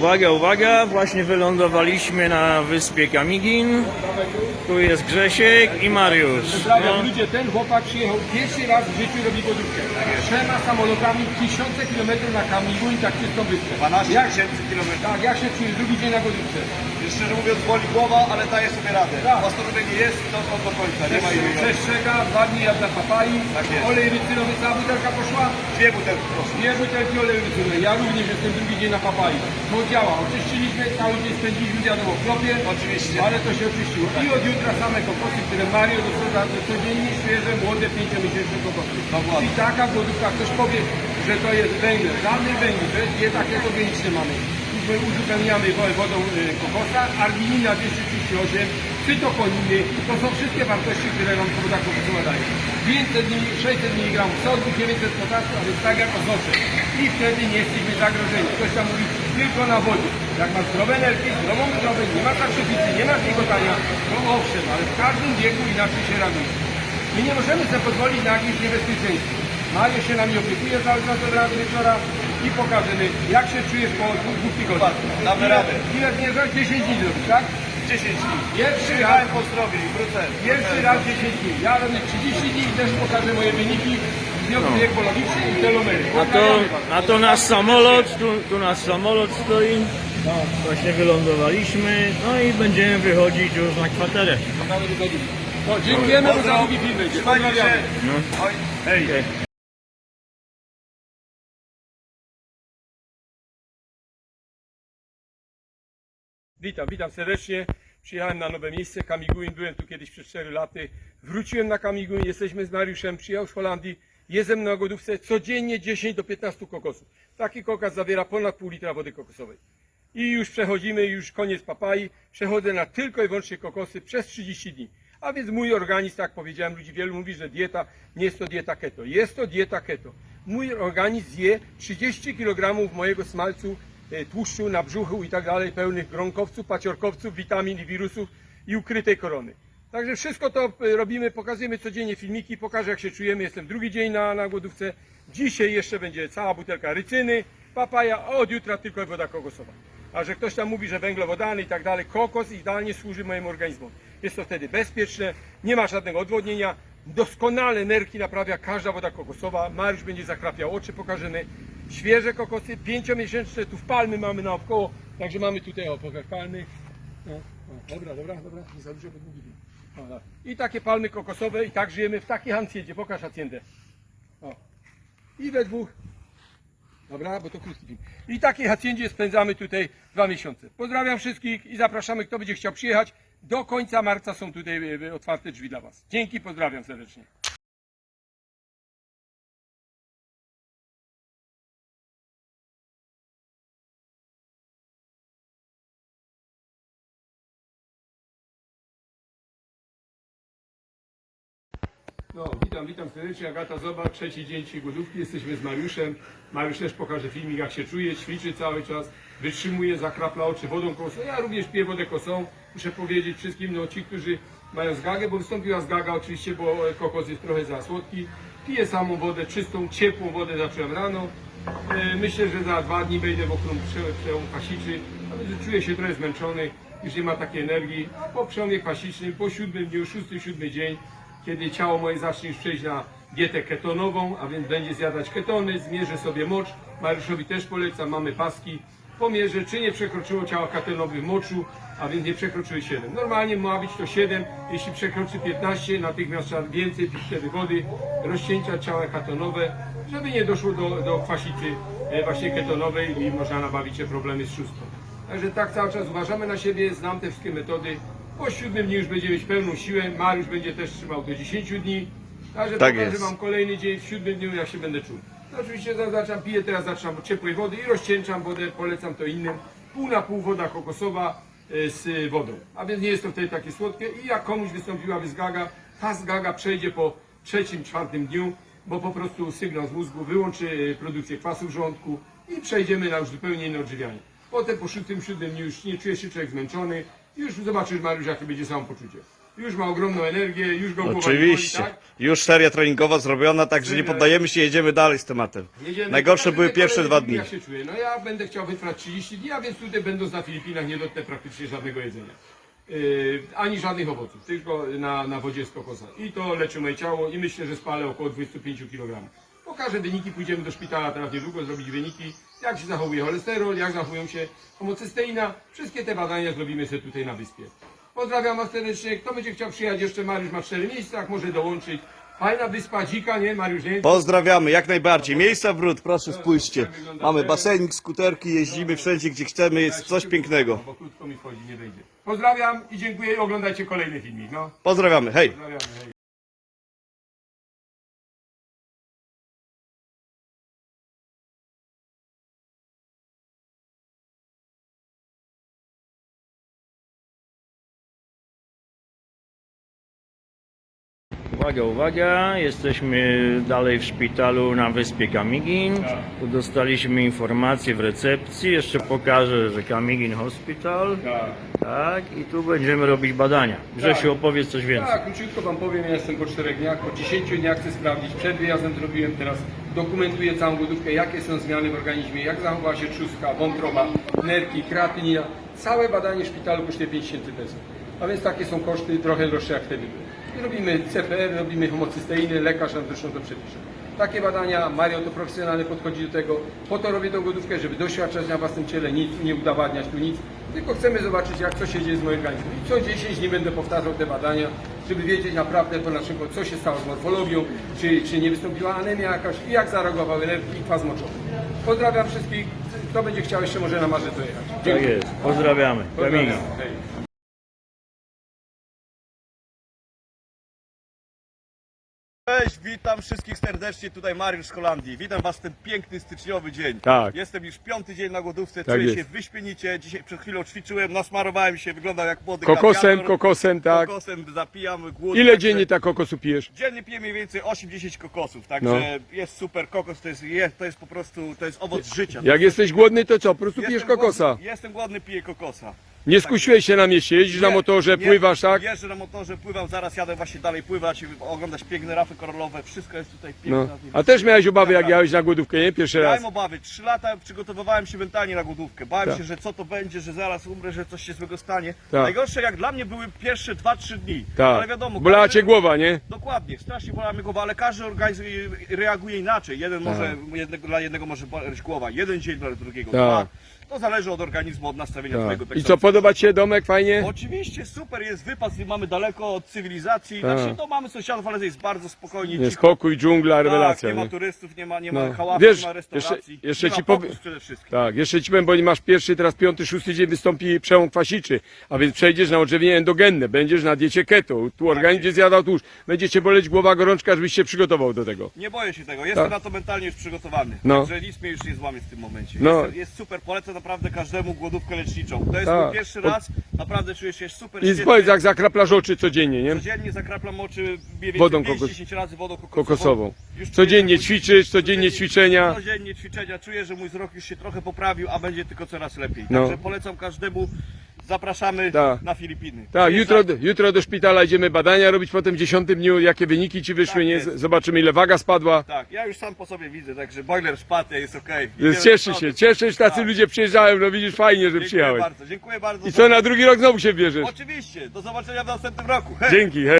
Uwaga, uwaga, właśnie wylądowaliśmy na wyspie Kamigin. Tu jest Grzesiek i Mariusz. Pozdrawiam No, ludzie, ten chłopak przyjechał pierwszy raz w życiu robi podróbkę. Trzema samolotami, tysiące kilometrów na Kamigu i tak czystą wyspę. 12 Jak, tysięcy kilometrów. tak, jak się czujesz drugi dzień na podróbce? Szczerze mówiąc boli głowa, ale daje sobie radę. Tak. Ostrożenie jest i to od do końca. Nie ma innego. Przestrzega, dwa dni jak na papai, Tak jest. olej rycynowy, cała butelka poszła, Dwie butelki proszę. dwie butelki oleju rycynowy. Ja również jestem drugi dzień na papai. To działa, oczyściliśmy, cały dzień spędziliśmy wiadomo w klopie, Oczywiście. ale to się oczyściło. I od jutra same kokosy, które Mario dostarcza codziennie świeże, młode, pięciomiesięczne kokosy. I taka głodówka, ktoś powie, że to jest węgiel. Żadny węgiel, to jest dieta ketogeniczna mamy. My uzupełniamy wo- wodą y, kokosa, arginina 238, cytokoniny, to są wszystkie wartości, które nam woda kokosowa daje. 500 mg, 600 mg sodu, 900 potasu, a więc tak jak ozocze. I wtedy nie jesteśmy zagrożeni. Ktoś tam mówi tylko na wodzie. Jak masz zdrowe nerki, zdrową zdrowe, nie masz zakrzywicy, nie masz migotania, to owszem, ale w każdym wieku inaczej się raduje. My nie możemy sobie pozwolić na jakieś niebezpieczeństwo. Mario się nami opiekuje cały czas od rana do wieczora i pokażemy, jak się czujesz po dwóch, dwóch tygodniach. Damy Ile- radę. Ile zmierzasz? 10 dni zrobisz, tak? 10 dni. Pierwszy raz, Przyjechałem po zdrowiu i wrócę. pierwszy raz 10 dni. Ja robię 30 dni i też pokażę moje wyniki no. a to, a to nasz samolot, tu, tu nasz samolot stoi. Właśnie wylądowaliśmy, no i będziemy wychodzić już na kwaterę. No, dziękujemy za Pozdro. drugi film. Trzymajcie się. Pozdrawiamy. Oj, hej. Witam, witam serdecznie. Przyjechałem na nowe miejsce, Kamiguin. Byłem tu kiedyś przez 4 lata. Wróciłem na Kamiguin, jesteśmy z Mariuszem, przyjechał z Holandii. Jestem na głodówce codziennie 10 do 15 kokosów. Taki kokos zawiera ponad pół litra wody kokosowej. I już przechodzimy, już koniec papai. Przechodzę na tylko i wyłącznie kokosy przez 30 dni. A więc mój organizm, tak jak powiedziałem, ludzi wielu mówi, że dieta nie jest to dieta keto. Jest to dieta keto. Mój organizm zje 30 kg mojego smalcu e, tłuszczu na brzuchu i tak dalej, pełnych gronkowców, paciorkowców, witamin i wirusów i ukrytej korony. Także wszystko to e, robimy, pokazujemy codziennie filmiki, pokażę jak się czujemy. Jestem drugi dzień na, na głodówce. Dzisiaj jeszcze będzie cała butelka rycyny, papaja, a od jutra tylko woda kokosowa. A że ktoś tam mówi, że węglowodany i tak dalej, kokos idealnie służy mojemu organizmowi. Jest to wtedy bezpieczne, nie ma żadnego odwodnienia, doskonale nerki naprawia każda woda kokosowa. Mariusz będzie zakrapiał oczy, pokażemy. Świeże kokosy, pięciomiesięczne, tu w palmy mamy naokoło, także mamy tutaj, o, pokaż palmy. No, o, dobra, dobra, dobra, nie za dużo. O, I takie palmy kokosowe i tak żyjemy w takiej hancjedzie, pokaż hacjendę. O. I we dwóch Dobra, bo to krótki film. I takiej haciendzie spędzamy tutaj dwa miesiące. Pozdrawiam wszystkich i zapraszamy, kto będzie chciał przyjechać. Do końca marca są tutaj e, e, otwarte drzwi dla Was. Dzięki, pozdrawiam serdecznie. No, witam, witam serdecznie. Agata Zobacz, trzeci dzień głodówki. Jesteśmy z Mariuszem. Mariusz też pokaże filmik, jak się czuje, ćwiczy cały czas, wytrzymuje, zakrapla oczy wodą kosą. Ja również piję wodę kosą. Muszę powiedzieć wszystkim, no ci, którzy mają zgagę, bo wystąpiła zgaga oczywiście, bo e, kokos jest trochę za słodki. Piję samą wodę, czystą, ciepłą wodę zacząłem rano. E, Myślę, że za dwa dni wejdę w okrąg prze- przełom kwasiczy, ale czuję się trochę zmęczony, już nie ma takiej energii. A po przełomie kwasicznym, po siódmym dniu, szósty, siódmy dzień, kiedy ciało moje zacznie przejść na dietę ketonową, a więc będzie zjadać ketony, zmierzę sobie mocz. Mariuszowi też polecam, mamy paski. Pomierzę, czy nie przekroczyło ciała ketonowych moczu, a więc nie przekroczyły 7. Normalnie ma być to 7, jeśli przekroczy 15, natychmiast trzeba więcej pić wtedy wody, rozcięcia ciała ketonowe, żeby nie doszło do, do kwasicy e, właśnie ketonowej i można nabawić się problemy z szóstką. Także tak cały czas uważamy na siebie, znam te wszystkie metody. Po siódmym dniu już będziemy mieć pełną siłę. Mariusz będzie też trzymał do 10 dni. Także Tak pokażę jest. Wam kolejny dzień, w siódmym dniu jak się będę czuł. No, oczywiście zaznaczam, piję teraz zaczynam od ciepłej wody i rozcieńczam wodę, polecam to innym. Pół na pół woda kokosowa e, z wodą. A więc nie jest to wtedy takie słodkie i jak komuś wystąpiła zgaga, ta zgaga przejdzie po trzecim, czwartym dniu, bo po prostu sygnał z mózgu wyłączy e, produkcję kwasu w żołądku i przejdziemy na już zupełnie inne odżywianie. Potem po szóstym, siódmym dniu już nie czuje się człowiek zmęczony już zobaczysz Mariusz jakie będzie samopoczucie. już ma ogromną energię, już go głowa nie Oczywiście. tak? Już seria treningowa zrobiona, także nie poddajemy się, jedziemy dalej z tematem. Jedziemy. Najgorsze Każdy były kolejny pierwsze dwa film, dni. Jak się czuję? No ja będę chciał wytrwać 30 dni, a więc tutaj będąc na Filipinach nie dotknę praktycznie żadnego jedzenia. Yy, ani żadnych owoców, tylko na, na wodzie z kokosa. I to leczy moje ciało i myślę, że spalę około 25 kg. Pokażę wyniki, pójdziemy do szpitala teraz niedługo zrobić wyniki, jak się zachowuje cholesterol, jak zachowują się homocysteina. Wszystkie te badania zrobimy sobie tutaj na wyspie. Pozdrawiam Was serdecznie. Kto będzie chciał przyjechać jeszcze, Mariusz ma 4 miejsca, jak może dołączyć. Fajna wyspa, dzika, nie? Mariusz, nie? Pozdrawiamy, jak najbardziej. Miejsca wrót, proszę spójrzcie. Mamy basenik, skuterki, jeździmy wszędzie gdzie chcemy, jest coś pięknego. Bo krótko mi wchodzi, nie wejdzie. Pozdrawiam i dziękuję i oglądajcie kolejny filmik. No, Pozdrawiamy, hej! pozdrawiamy. Hej. Uwaga, uwaga, jesteśmy dalej w szpitalu na wyspie Kamigin. Tu dostaliśmy informację w recepcji, jeszcze pokażę, że Kamigin Hospital. Tak. Tak, i tu będziemy robić badania. Grzesiu, opowiedz coś więcej. Tak, króciutko Wam powiem, ja jestem po 4 dniach, po 10 dniach chcę sprawdzić, przed wyjazdem zrobiłem, teraz dokumentuję całą głodówkę, jakie są zmiany w organizmie, jak zachowała się trzustka, wątroba, nerki, kreatynina. Całe badanie w szpitalu kosztuje 5000 pesos. A więc takie są koszty trochę droższe jak wtedy były. Robimy CPR, robimy homocysteiny, lekarz nam zresztą to przepisze. Takie badania, Mario to profesjonalnie podchodzi do tego. Po to robię tą głodówkę, żeby doświadczać na własnym ciele, nic nie udowadniać tu nic. Tylko chcemy zobaczyć, jak co się dzieje z moim organizmem. I co 10 dni będę powtarzał te badania, żeby wiedzieć naprawdę, po na przykład, co się stało z morfologią, czy, czy nie wystąpiła anemia jakaś i jak zareagowały nerki i kwas moczowy. Pozdrawiam wszystkich. Kto będzie chciał jeszcze może na Marze to jechać. Tak jest, pozdrawiamy. Pozdrawiam. Witam wszystkich serdecznie, tutaj Mariusz z Holandii. Witam Was w ten piękny styczniowy dzień. Tak. Jestem już piąty dzień na głodówce, Tak czuję jest. się wyśmienicie. Dzisiaj przed chwilą ćwiczyłem, nasmarowałem się, wyglądam jak młody Kokosem, kokosem, tak. Kokosem zapijam głód. Ile także dziennie tak kokosu pijesz? Dziennie piję mniej więcej 8-10 kokosów, także No. jest super. Kokos to jest, jest, to jest po prostu, to jest owoc życia. Jak jesteś głodny, to co? Po prostu pijesz Jestem kokosa. Głodny, jestem głodny, piję kokosa. Nie skusiłeś się na mieście, jeździsz na Nie, motorze, nie, pływasz, tak? Jeżdżę na motorze, pływam, zaraz jadę właśnie dalej pływać, oglądać piękne rafy koralowe, wszystko jest tutaj piękne. No. na tej A też miałeś obawy, jak jechałeś na głodówkę, nie? Pierwszy raz. Miałem obawy, trzy lata przygotowywałem się mentalnie na głodówkę. Bałem Tak. się, że co to będzie, że zaraz umrę, że coś się złego stanie. Tak. Najgorsze jak dla mnie były pierwsze 2-3 dni. Tak. Ale wiadomo, Bolała każdy- cię głowa, nie? Dokładnie, strasznie bolała mnie głowa, ale każdy organizm reaguje inaczej. Jeden Tak. może, jednego, dla jednego może boleć głowa, jeden dzień dla drugiego Tak. dwa. To zależy od organizmu, od nastawienia Tak. twojego. tak I co, podoba ci się domek fajnie? Oczywiście super jest wypad, mamy daleko od cywilizacji. Tak. Znaczy, no mamy sąsiadów, ale jest bardzo spokojnie. Nie, cicho. spokój, dżungla, tak, rewelacja, nie ma nie? turystów, nie ma, nie ma No. hałasów, Wiesz, nie ma jeszcze- restauracji. jeszcze nie ci ma powie- pokój przede wszystkim. Tak, jeszcze ci powiem, bo nie masz pierwszy, teraz piąty, szósty dzień wystąpi przełom kwasiczy, a więc przejdziesz na odżywienie endogenne, będziesz na diecie keto, tu organizm będzie zjadał tłuszcz, będzie cię boleć głowa, gorączka, żebyś się przygotował do tego. Nie boję się tego, jestem Tak. na to mentalnie już przygotowany. No. Także nic mnie już nie złamie w tym momencie. No. Jest, jest super, polecam naprawdę każdemu głodówkę leczniczą. To jest Tak. mój pierwszy raz, naprawdę czuję się super I świetnie. powiedz, jak zakraplasz oczy codziennie, nie? Codziennie zakraplam oczy mniej więcej Wodą 5-10 razy wodą kokosową. Kokosową. Już czuję, Codziennie że- ćwiczysz, codziennie ćwiczenia. Codziennie ćwiczenia. Czuję, że mój wzrok już się trochę poprawił, a będzie tylko coraz lepiej. No. Także polecam każdemu. Zapraszamy Tak. na Filipiny. Tak, jutro, jutro do szpitala idziemy badania robić, potem w dziesiątym dniu jakie wyniki ci wyszły, Tak nie? jest. Zobaczymy ile waga spadła. Tak, ja już sam po sobie widzę, także boiler spadł, jest okej. Więc Idziemy do się, przodu. cieszę się, tacy Tak. ludzie przyjeżdżają, no widzisz, fajnie, że Dziękuję przyjechałeś. bardzo, dziękuję bardzo. I co, na drugi rok znowu się bierzesz? Oczywiście, do zobaczenia w następnym roku. Hej! Dzięki, hej.